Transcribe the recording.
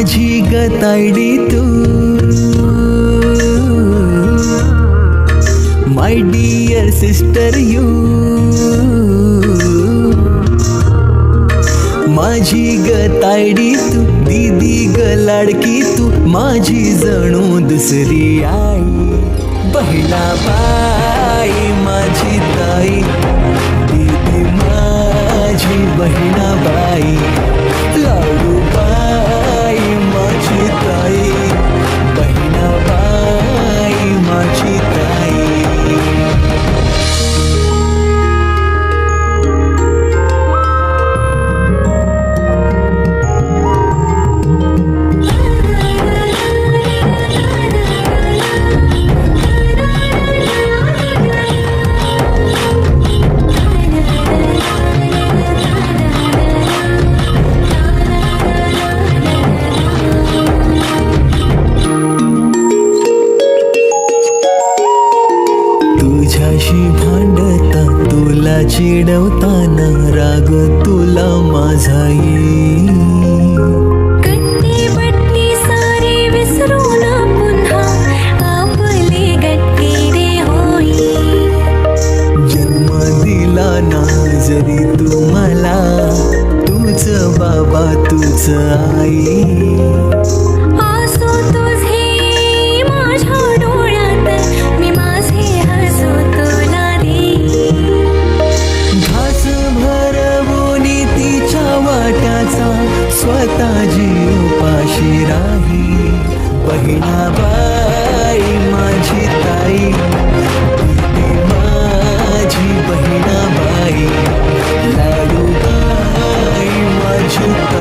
माझी गतायडी तू. माय डियर सिस्टर यू माझी गतायडी तू दीदी ग लाडकी तू माझी जणू दुसरी आई. बहिणा बाई माझी ताई. दीदी माझी बहिणा तुझ्याशी भांडता तुला चिडवताना राग तुला माझा जन्म दिला ना जरी तू मला तूच बाबा तूच आई. स्वतः जीवपाशी राही. बहिणाबाई माझी ताई.